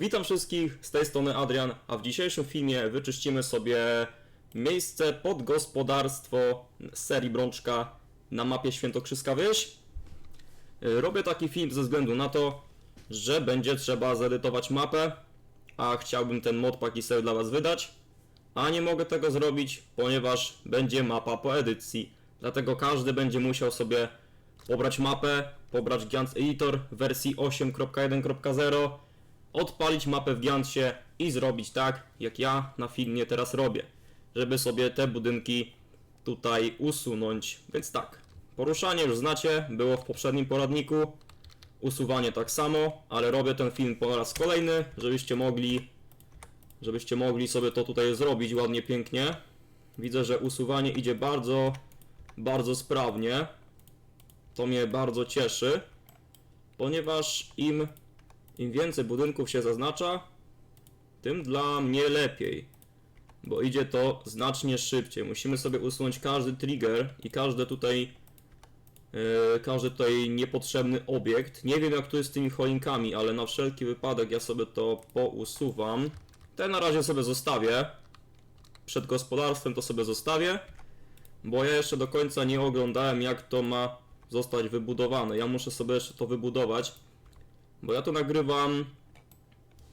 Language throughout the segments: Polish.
Witam wszystkich, z tej strony Adrian, a w dzisiejszym filmie wyczyścimy sobie miejsce pod gospodarstwo serii Brączka na mapie Świętokrzyska. Y, Robię taki film ze względu na to, że będzie trzeba zedytować mapę, a chciałbym ten modpack i sobie dla Was wydać, a nie mogę tego zrobić, ponieważ będzie mapa po edycji. Dlatego każdy będzie musiał sobie pobrać mapę, pobrać Giants Editor wersji 8.1.0, odpalić mapę w Giantsie i zrobić tak, jak ja na filmie teraz robię, żeby sobie te budynki tutaj usunąć. Więc tak, poruszanie już znacie, było w poprzednim poradniku, usuwanie tak samo, ale robię ten film po raz kolejny, żebyście mogli żebyście mogli sobie to tutaj zrobić ładnie, pięknie. Widzę, że usuwanie idzie bardzo, bardzo sprawnie. To mnie bardzo cieszy, ponieważ im, im więcej budynków się zaznacza, tym dla mnie lepiej. Bo idzie to znacznie szybciej. Musimy sobie usunąć każdy trigger i każde tutaj e, każdy tutaj niepotrzebny obiekt. Nie wiem jak tu jest z tymi choinkami, ale na wszelki wypadek ja sobie to pousuwam. Te na razie sobie zostawię. Przed gospodarstwem to sobie zostawię. Bo ja jeszcze do końca nie oglądałem jak to ma zostać wybudowane. Ja muszę sobie jeszcze to wybudować. Bo ja to nagrywam.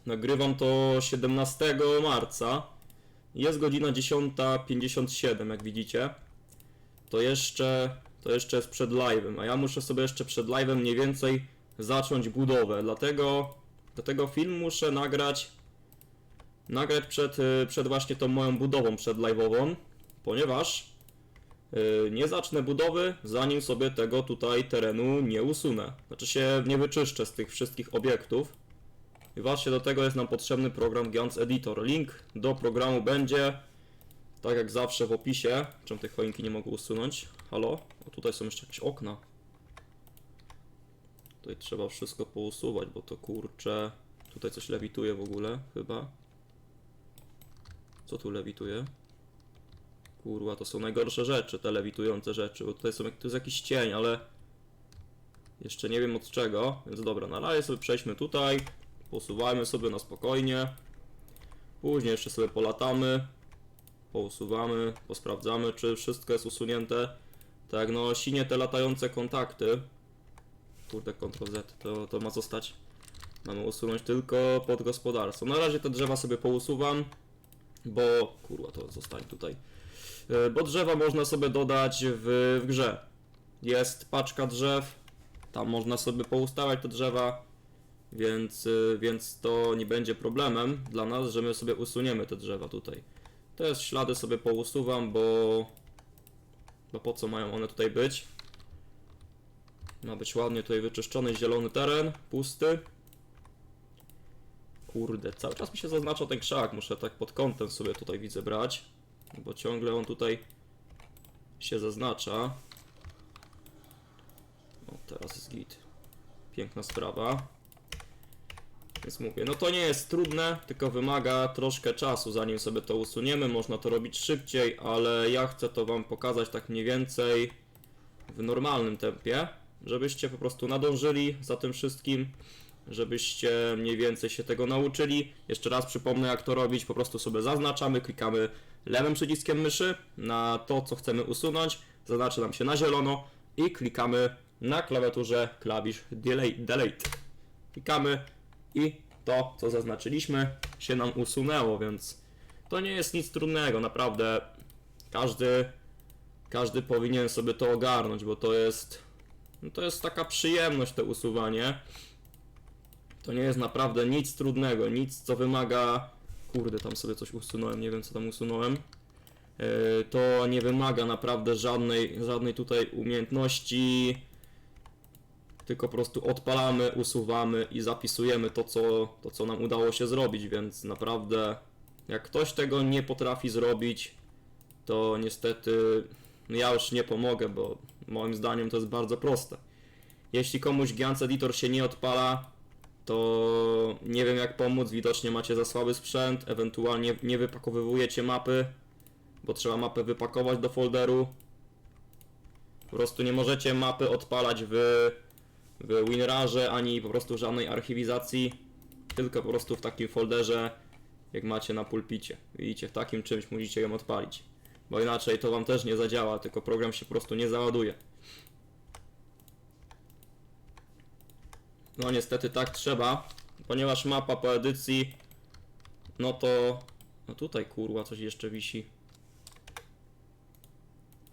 Nagrywam to 17 marca. Jest godzina 10.57, jak widzicie. To jeszcze, to jeszcze jest przed live'em, a ja muszę sobie jeszcze przed live'em mniej więcej zacząć budowę. Dlatego, dlatego film muszę nagrać nagrać przed, y, przed właśnie tą moją budową przed live'ową, ponieważ nie zacznę budowy, zanim sobie tego tutaj terenu nie usunę. Znaczy się nie wyczyszczę z tych wszystkich obiektów. I właśnie do tego jest nam potrzebny program Gans Editor. Link do programu będzie, tak jak zawsze w opisie. Czemu te choinki nie mogę usunąć? Halo? O, tutaj są jeszcze jakieś okna. Tutaj trzeba wszystko pousuwać, bo to kurcze... Tutaj coś lewituje w ogóle, chyba. Co tu lewituje? Kurwa, to są najgorsze rzeczy, te lewitujące rzeczy, bo tutaj są, tu jest jakiś cień, ale jeszcze nie wiem od czego, więc dobra, na razie sobie przejdźmy tutaj, posuwajmy sobie na spokojnie, później jeszcze sobie polatamy, pousuwamy, posprawdzamy, czy wszystko jest usunięte, tak, no sinie te latające kontakty, kurde, Ctrl Z, to, to ma zostać, mamy usunąć tylko pod gospodarstwo, na razie te drzewa sobie pousuwam, bo kurwa to zostań tutaj. E, Bo drzewa można sobie dodać w, w grze. Jest paczka drzew, tam można sobie poustawiać te drzewa, więc, y, więc to nie będzie problemem dla nas, że my sobie usuniemy te drzewa tutaj. Te ślady sobie pousuwam, bo, bo po co mają one tutaj być? Ma być ładnie tutaj wyczyszczony zielony teren, pusty. Kurde, cały czas mi się zaznacza ten krzak, muszę tak pod kątem sobie tutaj widzę brać, bo ciągle on tutaj się zaznacza. O, teraz jest git. Piękna sprawa. Więc mówię, no to nie jest trudne, tylko wymaga troszkę czasu, zanim sobie to usuniemy. Można to robić szybciej, ale ja chcę to Wam pokazać tak mniej więcej w normalnym tempie, żebyście po prostu nadążyli za tym wszystkim, żebyście mniej więcej się tego nauczyli. Jeszcze raz przypomnę, jak to robić. Po prostu sobie zaznaczamy, klikamy lewym przyciskiem myszy na to, co chcemy usunąć. Zaznaczy nam się na zielono i klikamy na klawiaturze klawisz delay, delete. Klikamy i to, co zaznaczyliśmy, się nam usunęło, więc to nie jest nic trudnego, naprawdę. Każdy, każdy powinien sobie to ogarnąć, bo to jest, no to jest taka przyjemność, to usuwanie. To nie jest naprawdę nic trudnego, nic co wymaga. Kurde, tam sobie coś usunąłem, nie wiem co tam usunąłem. Yy, To nie wymaga naprawdę żadnej, żadnej tutaj umiejętności. Tylko po prostu odpalamy, usuwamy i zapisujemy to co, to, co nam udało się zrobić, więc naprawdę jak ktoś tego nie potrafi zrobić, to niestety no ja już nie pomogę, bo moim zdaniem to jest bardzo proste. Jeśli komuś Giants Editor się nie odpala, to nie wiem jak pomóc, widocznie macie za słaby sprzęt, ewentualnie nie wypakowywujecie mapy, bo trzeba mapę wypakować do folderu. Po prostu nie możecie mapy odpalać w, w WinRarze, ani po prostu żadnej archiwizacji. tylko po prostu w takim folderze, jak macie na pulpicie. Widzicie, w takim czymś musicie ją odpalić. Bo inaczej to wam też nie zadziała, tylko program się po prostu nie załaduje. No niestety tak trzeba, ponieważ mapa po edycji, no to... No tutaj kurwa coś jeszcze wisi.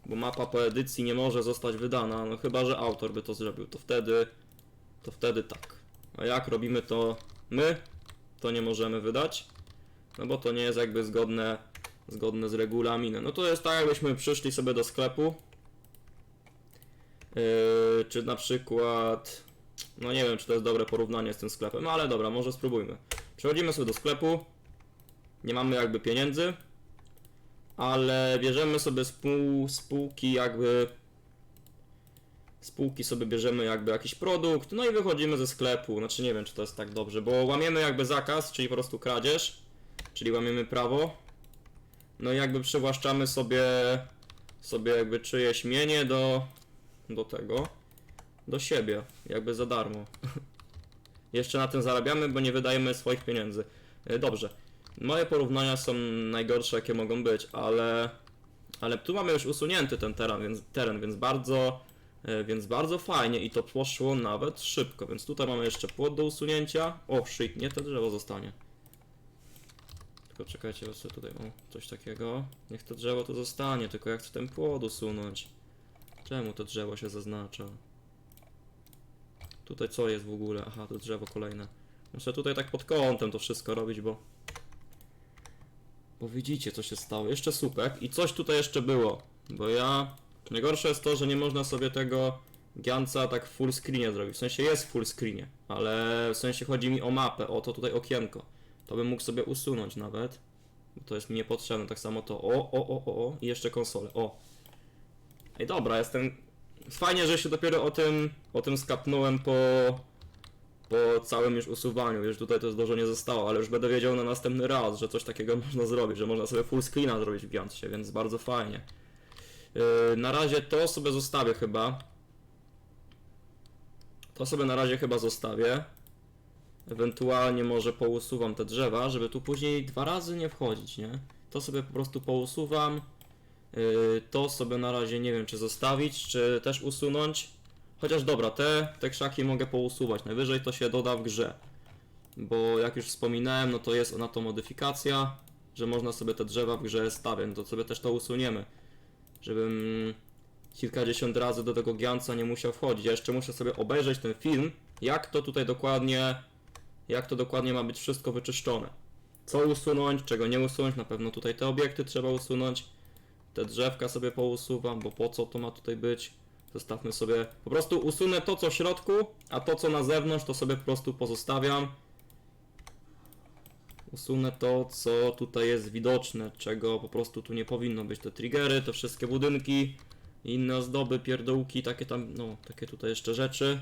Bo mapa po edycji nie może zostać wydana, no chyba, że autor by to zrobił, to wtedy... To wtedy tak. A jak robimy to my, to nie możemy wydać, no bo to nie jest jakby zgodne, zgodne z regulaminem. No to jest tak, jakbyśmy przyszli sobie do sklepu, yy, czy na przykład, no nie wiem, czy to jest dobre porównanie z tym sklepem, ale dobra, może spróbujmy. Przechodzimy sobie do sklepu, nie mamy jakby pieniędzy, ale bierzemy sobie spół, spółki jakby spółki sobie bierzemy jakby jakiś produkt, no i wychodzimy ze sklepu. Znaczy nie wiem, czy to jest tak dobrze, bo łamiemy jakby zakaz, czyli po prostu kradzież, czyli łamiemy prawo. No i jakby przywłaszczamy sobie sobie jakby czyjeś mienie do do tego do siebie, jakby za darmo. Jeszcze na tym zarabiamy, bo nie wydajemy swoich pieniędzy. E, Dobrze. Moje porównania są najgorsze, jakie mogą być, ale ale tu mamy już usunięty ten teren, więc, teren, więc bardzo E, Więc bardzo fajnie i to poszło nawet szybko, więc tutaj mamy jeszcze płot do usunięcia. O, shit, nie to drzewo zostanie. Tylko czekajcie, sobie tutaj, o, coś takiego. Niech to drzewo tu zostanie, tylko jak chcę ten płot usunąć? Czemu to drzewo się zaznacza? Tutaj co jest w ogóle? Aha, to drzewo kolejne. Muszę tutaj tak pod kątem to wszystko robić, bo... Bo widzicie, co się stało. Jeszcze słupek i coś tutaj jeszcze było, bo ja... Najgorsze jest to, że nie można sobie tego Gianca tak w full screenie zrobić. W sensie jest w full screenie, ale w sensie chodzi mi o mapę, o to tutaj okienko. To bym mógł sobie usunąć nawet. Bo to jest mi niepotrzebne. Tak samo to. O, o, o, o, o. I jeszcze konsolę. O. Ej, dobra, jestem. Fajnie, że się dopiero o tym, o tym skapnąłem po, po całym już usuwaniu. Już tutaj to dużo nie zostało, ale już będę wiedział na następny raz, że coś takiego można zrobić, że można sobie full screena zrobić w Giantsie, więc bardzo fajnie. Yy, na razie to sobie zostawię chyba. To sobie na razie chyba zostawię. Ewentualnie może pousuwam te drzewa, żeby tu później dwa razy nie wchodzić, nie? To sobie po prostu pousuwam. Yy, to sobie na razie nie wiem, czy zostawić, czy też usunąć. Chociaż dobra, te, te krzaki mogę pousuwać. Najwyżej to się doda w grze. Bo jak już wspominałem, no to jest na to modyfikacja, że można sobie te drzewa w grze stawiać. No to sobie też to usuniemy żebym kilkadziesiąt razy do tego Gianca nie musiał wchodzić. Ja jeszcze muszę sobie obejrzeć ten film, jak to tutaj dokładnie, jak to dokładnie ma być wszystko wyczyszczone. Co usunąć, czego nie usunąć, na pewno tutaj te obiekty trzeba usunąć. Te drzewka sobie pousuwam, bo po co to ma tutaj być? Zostawmy sobie, po prostu usunę to co w środku, a to co na zewnątrz to sobie po prostu pozostawiam. Usunę to, co tutaj jest widoczne, czego po prostu tu nie powinno być. Te triggery, te wszystkie budynki, inne ozdoby, pierdołki, takie tam, no, takie tutaj jeszcze rzeczy.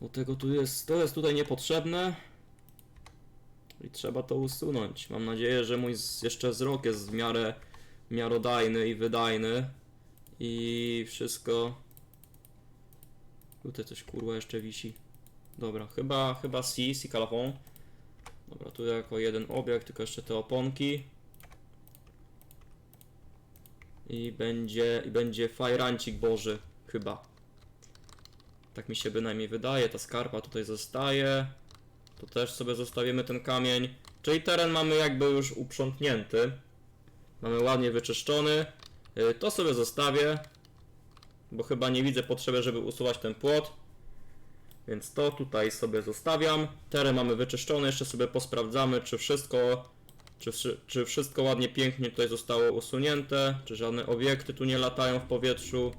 Bo tego tu jest, to jest tutaj niepotrzebne. I trzeba to usunąć. Mam nadzieję, że mój jeszcze wzrok jest w miarę miarodajny i wydajny. I wszystko... Tutaj coś kurwa jeszcze wisi. Dobra, chyba, chyba C, C calafon. Dobra, tu jako jeden obiekt, tylko jeszcze te oponki. I będzie, i będzie fajrancik boży, chyba. Tak mi się bynajmniej wydaje, ta skarpa tutaj zostaje. Tu też sobie zostawimy ten kamień. Czyli teren mamy jakby już uprzątnięty. Mamy ładnie wyczyszczony. Y, To sobie zostawię, bo chyba nie widzę potrzeby, żeby usuwać ten płot. Więc to tutaj sobie zostawiam. Teren mamy wyczyszczony, jeszcze sobie posprawdzamy, czy wszystko, czy, czy wszystko ładnie, pięknie tutaj zostało usunięte, czy żadne obiekty tu nie latają w powietrzu,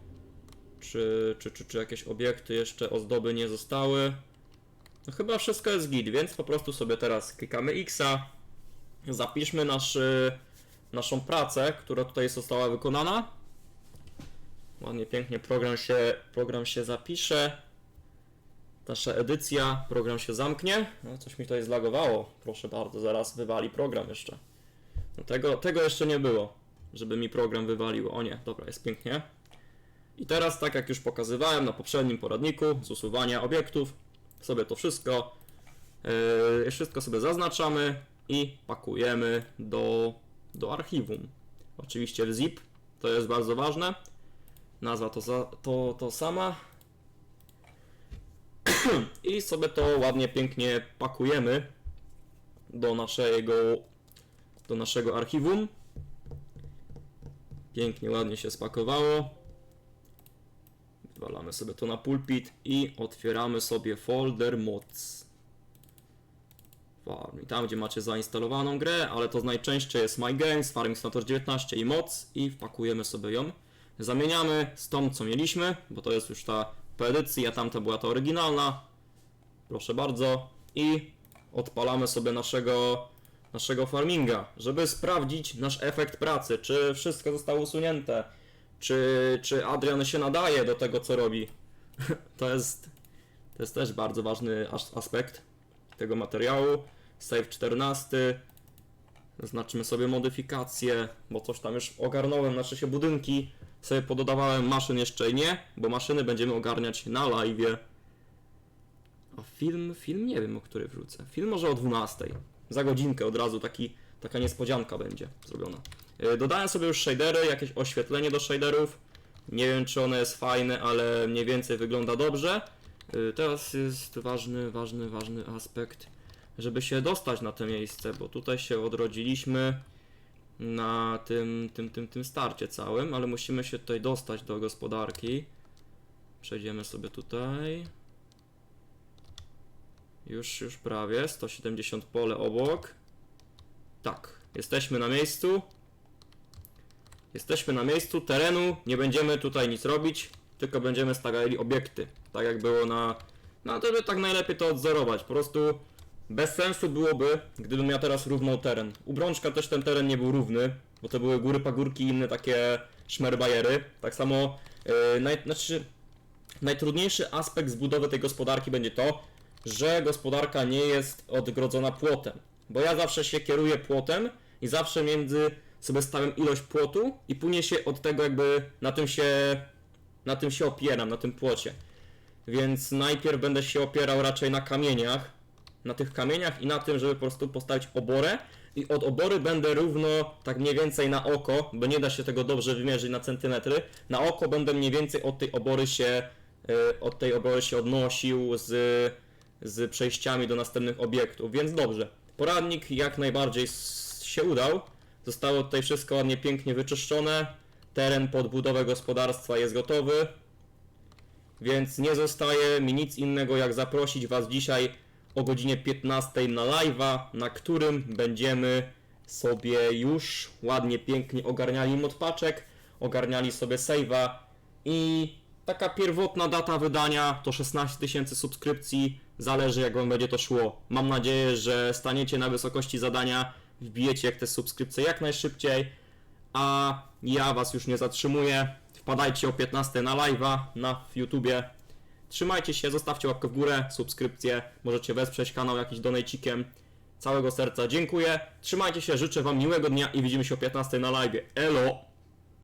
czy, czy, czy, czy jakieś obiekty jeszcze ozdoby nie zostały. No chyba wszystko jest git, więc po prostu sobie teraz klikamy X, zapiszmy nasz, y, naszą pracę, która tutaj została wykonana. Ładnie, pięknie program się, program się zapisze. Nasza edycja, program się zamknie. No, coś mi tutaj zlagowało. Proszę bardzo, zaraz wywali program jeszcze. No, tego, tego jeszcze nie było, żeby mi program wywalił. O nie, dobra, jest pięknie. I teraz, tak jak już pokazywałem na poprzednim poradniku z usuwania obiektów, sobie to wszystko Yy, wszystko sobie zaznaczamy i pakujemy do, do archiwum. Oczywiście w zip, to jest bardzo ważne. Nazwa to, za, to, to sama. I sobie to ładnie, pięknie pakujemy do naszego, do naszego archiwum. Pięknie, ładnie się spakowało. Wywalamy sobie to na pulpit i otwieramy sobie folder mods. Farm. I tam, gdzie macie zainstalowaną grę, ale to najczęściej jest My Games, Farming Simulator 19 i moc i wpakujemy sobie ją. Zamieniamy z tą, co mieliśmy, bo to jest już ta po edycji, a tamta była ta oryginalna. Proszę bardzo. I odpalamy sobie naszego, naszego farminga, żeby sprawdzić nasz efekt pracy, czy wszystko zostało usunięte, czy, czy Adrian się nadaje do tego, co robi. To jest, to jest też bardzo ważny as- aspekt tego materiału. Save 14. Zaznaczymy sobie modyfikacje, bo coś tam już ogarnąłem, znaczy się budynki sobie pododawałem, maszyn jeszcze nie, bo maszyny będziemy ogarniać na live. A film, film nie wiem o której wrócę. Film może o 12. Za godzinkę od razu taki, taka niespodzianka będzie zrobiona. Yy, Dodałem sobie już shadery, jakieś oświetlenie do shaderów. Nie wiem czy one jest fajne, ale mniej więcej wygląda dobrze. Yy, Teraz jest ważny, ważny, ważny aspekt, żeby się dostać na to miejsce, bo tutaj się odrodziliśmy na tym, tym, tym, tym starcie całym, ale musimy się tutaj dostać do gospodarki. Przejdziemy sobie tutaj. Już, już prawie, 170 pole obok. Tak, jesteśmy na miejscu. Jesteśmy na miejscu terenu, nie będziemy tutaj nic robić, tylko będziemy stawiali obiekty. Tak jak było na... No to tak najlepiej to odzorować, po prostu bez sensu byłoby, gdybym ja teraz równał teren. U Brączka też ten teren nie był równy, bo to były góry, pagórki i inne takie szmerbajery. Tak samo, yy, naj, znaczy, najtrudniejszy aspekt zbudowy tej gospodarki będzie to, że gospodarka nie jest odgrodzona płotem. Bo ja zawsze się kieruję płotem i zawsze między sobie stawiam ilość płotu i później się od tego jakby na tym się, na tym się opieram, na tym płocie. Więc najpierw będę się opierał raczej na kamieniach, na tych kamieniach i na tym, żeby po prostu postawić oborę i od obory będę równo tak mniej więcej na oko, bo nie da się tego dobrze wymierzyć na centymetry, na oko będę mniej więcej od tej obory się y, od tej obory się odnosił z, z przejściami do następnych obiektów, więc dobrze. Poradnik jak najbardziej się udał. Zostało tutaj wszystko ładnie pięknie wyczyszczone. Teren pod budowę gospodarstwa jest gotowy. Więc nie zostaje mi nic innego jak zaprosić Was dzisiaj o godzinie 15 na live'a, na którym będziemy sobie już ładnie, pięknie ogarniali modpaczek, ogarniali sobie save'a i taka pierwotna data wydania to 16 tysięcy subskrypcji, zależy jak Wam będzie to szło. Mam nadzieję, że staniecie na wysokości zadania, wbijecie jak te subskrypcje jak najszybciej, a ja Was już nie zatrzymuję. Wpadajcie o 15 na live'a na YouTubie. Trzymajcie się, zostawcie łapkę w górę, subskrypcję, możecie wesprzeć kanał jakimś donajcikiem. Całego serca dziękuję. Trzymajcie się, życzę Wam miłego dnia i widzimy się o 15 na live. Elo!